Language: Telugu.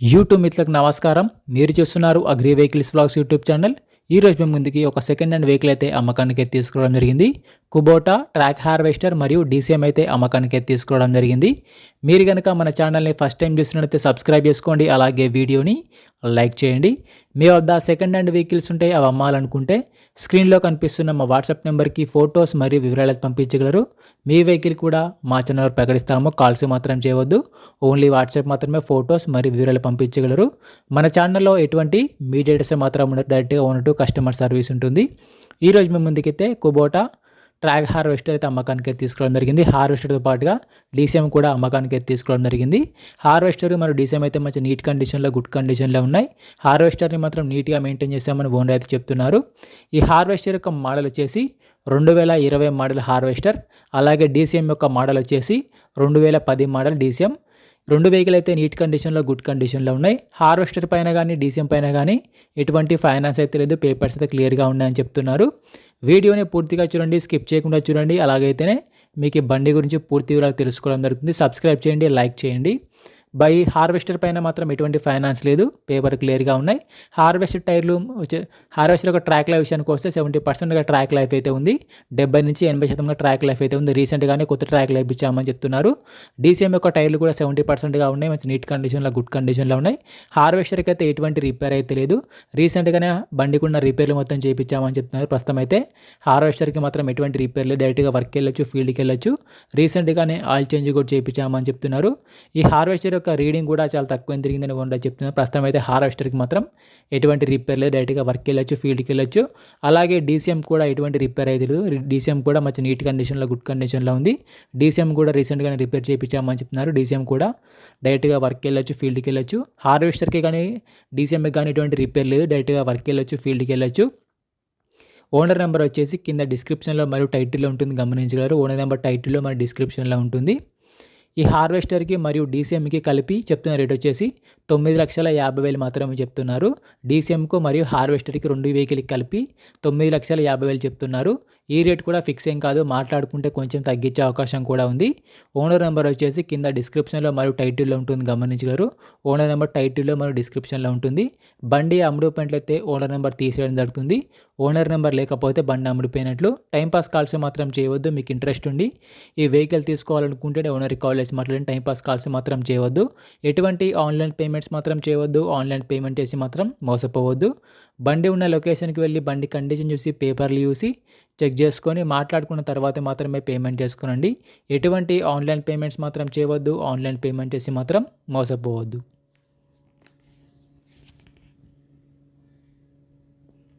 యూట్యూబ్ మిత్రులకు నమస్కారం. మీరు చూస్తున్నారు agri vehicles vlogs YouTube channel. ఈ రోజు మేము ముందుకి ఒక సెకండ్ హ్యాండ్ వెహికల్ అయితే అమ్మకానికి అయితే తీసుకోవడం జరిగింది. కుబోటా ట్రాక్ హార్వెస్టర్ మరియు డీసీఎం అయితే అమ్మకానికి అయితే తీసుకోవడం జరిగింది. మీరు కనుక మన ఛానల్ని ఫస్ట్ టైం చూసినట్లయితే సబ్స్క్రైబ్ చేసుకోండి. అలాగే వీడియోని లైక్ చేయండి. మీ వద్ద సెకండ్ హ్యాండ్ వెహికల్స్ ఉంటే అవి అమ్మాలనుకుంటే స్క్రీన్లో కనిపిస్తున్న మా వాట్సాప్ నెంబర్కి ఫొటోస్ మరియు వివరాలు పంపించగలరు. మీ వెహికల్ కూడా మా చిన్నవారు ప్రకటిస్తాము. కాల్స్ మాత్రం చేయవద్దు. ఓన్లీ వాట్సాప్ మాత్రమే ఫొటోస్ మరియు వివరాలు పంపించగలరు. మన ఛానల్లో ఎటువంటి మీడియేటర్స్ మాత్రం ఉండదు. డైరెక్ట్గా ఉన్నట్టు కస్టమర్ సర్వీస్ ఉంటుంది. ఈరోజు మేము ముందుకైతే కుబోటా ట్రాక్ హార్వెస్టర్ అయితే అమ్మకానికి అయితే తీసుకోవడం జరిగింది. హార్వెస్టర్తో పాటుగా డీసీఎం కూడా అమ్మకానికి అయితే తీసుకోవడం జరిగింది. హార్వెస్టర్ మరియు డీసీఎం అయితే మంచి నీట్ కండిషన్లో గుడ్ కండిషన్లో ఉన్నాయి. హార్వెస్టర్ని మాత్రం నీట్గా మెయింటైన్ చేసామని ఓనర్ అయితే చెప్తున్నారు. ఈ హార్వెస్టర్ యొక్క మోడల్ వచ్చేసి రెండు వేల ఇరవై మోడల్ హార్వెస్టర్ అలాగే డీసీఎం యొక్క మోడల్ వచ్చేసి రెండు వేల పది మోడల్ డీసీఎం. రెండు వెహికల్ అయితే నీట్ కండిషన్లో గుడ్ కండిషన్లో ఉన్నాయి. హార్వెస్టర్ పైన కానీ డీసీఎం పైన కానీ ఎటువంటి ఫైనాన్స్ అయితే లేదు. పేపర్స్ అయితే క్లియర్గా ఉన్నాయని చెప్తున్నారు. వీడియోని పూర్తిగా చూడండి స్కిప్ చేయకుండా చూడండి. అలాగైతేనే మీకు ఈ బండి గురించి పూర్తి వివరాలు తెలుసుకోవడం జరుగుతుంది. సబ్స్క్రైబ్ చేయండి లైక్ చేయండి. బై హార్వెస్టర్ పైన మాత్రం ఎటువంటి ఫైనాన్స్ లేదు. పేపర్ క్లియర్గా ఉన్నాయి. హార్వెస్టర్ టైర్లు హార్వెస్టర్ ఒక ట్రాక్ లైఫ్ విషయానికి వస్తే సెవెంటీ పర్సెంట్గా ట్రాక్ లైఫ్ అయితే ఉంది. డెబ్బై నుంచి ఎనభై శాతంగా ట్రాక్ లైఫ్ అయితే ఉంది. రీసెంట్గానే కొత్త ట్రాక్ లైఫ్ ఇచ్చామని చెప్తున్నారు. డీసీఎం యొక్క టైర్లు కూడా సెవెంటీ పర్సెంట్గా ఉన్నాయి. మంచి నీట్ కండిషన్లో గుడ్ కండిషన్లో ఉన్నాయి. హార్వెస్టర్కి అయితే ఎటువంటి రిపేర్ అయితే లేదు. రీసెంట్గానే బండికి ఉన్న రిపేర్లు మొత్తం చేయించామని చెప్తున్నారు ప్రస్తుతం అయితే. హార్వెస్టర్కి మాత్రం ఎటువంటి రిపేర్ లేదు. డైరెక్ట్గా వర్క్ వెళ్ళొచ్చు ఫీల్డ్కి వెళ్ళొచ్చు. రీసెంట్గానే ఆయిల్ చేంజ్ కూడా చేయించామని చెప్తున్నారు. ఈ హార్వెస్టర్ యొక్క రీడింగ్ కూడా చాలా తక్కువ తిరిగిందని ఓనర్ చెప్తున్నారు. ప్రస్తుతం అయితే హార్వెస్టర్కి మాత్రం ఎటువంటి రిపేర్ లేదు డైరెక్ట్గా వర్క్ వెళ్ళొచ్చు ఫీల్డ్కి వెళ్ళొచ్చు. అలాగే డీసీఎం కూడా ఎటువంటి రిపేర్ అయితే లేదు. డీసీఎం కూడా మంచి నీట్ కండిషన్లో గుడ్ కండిషన్లో ఉంది. డీసీఎం కూడా రీసెంట్గానే రిపేర్ చేయించామని చెప్తున్నారు. డీసీఎం కూడా డైరెక్ట్గా వర్క్ వెళ్ళొచ్చు ఫీల్డ్కి వెళ్ళొచ్చు. హార్వెస్టర్కి కానీ డీసీఎంకి కానీ ఎటువంటి రిపేర్ లేదు. డైరెక్ట్గా వర్క్ వెళ్ళొచ్చు ఫీల్డ్కి వెళ్ళొచ్చు. ఓనర్ నెంబర్ వచ్చేసి కింద డిస్క్రిప్షన్లో మరియు టైటిల్లో ఉంటుంది. గమనించగలరు. ఓనర్ నెంబర్ టైటిల్లో మరియు డిస్క్రిప్షన్లో ఉంటుంది. ఈ హార్వెస్టర్కి మరియు డీసీఎంకి కలిపి చెప్తున్న రేట్ వచ్చేసి తొమ్మిది లక్షల యాభై వేలు మాత్రమే చెప్తున్నారు. డీసీఎంకు మరియు హార్వెస్టర్కి రెండు వెహికల్కి కలిపి తొమ్మిది లక్షల యాభై వేలు చెప్తున్నారు. ఈ రేట్ కూడా ఫిక్స్ ఏం కాదు. మాట్లాడుకుంటే కొంచెం తగ్గించే అవకాశం కూడా ఉంది. ఓనర్ నెంబర్ వచ్చేసి కింద డిస్క్రిప్షన్లో మరియు టైటిల్లో ఉంటుంది గమనించగలరు. ఓనర్ నెంబర్ టైటిల్లో మరియు డిస్క్రిప్షన్లో ఉంటుంది. బండి అమ్ముడుపోయినట్లయితే ఓనర్ నెంబర్ తీసేయడం జరుగుతుంది. ఓనర్ నెంబర్ లేకపోతే బండి అమ్ముడిపోయినట్లు. టైంపాస్ కాల్స్ మాత్రం చేయవద్దు. మీకు ఇంట్రెస్ట్ ఉండి ఈ వెహికల్ తీసుకోవాలనుకుంటే ఓనర్కి కాల్ చేసి మాట్లాడి టైంపాస్ కాల్స్ మాత్రం చేయవద్దు. ఎటువంటి ఆన్లైన్ పేమెంట్స్ మాత్రం చేయవద్దు. ఆన్లైన్ పేమెంట్ చేసి మాత్రం మోసపోవద్దు. బండి ఉన్న లొకేషన్కి వెళ్ళి బండి కండిషన్ చూసి పేపర్లు చూసి చెక్ చేసుకొని మాట్లాడుకున్న తర్వాత మాత్రమే పేమెంట్ చేసుకోనండి. ఎటువంటి ఆన్లైన్ పేమెంట్స్ మాత్రం చేయవద్దు. ఆన్లైన్ పేమెంట్ చేసి మాత్రం మోసపోవద్దు.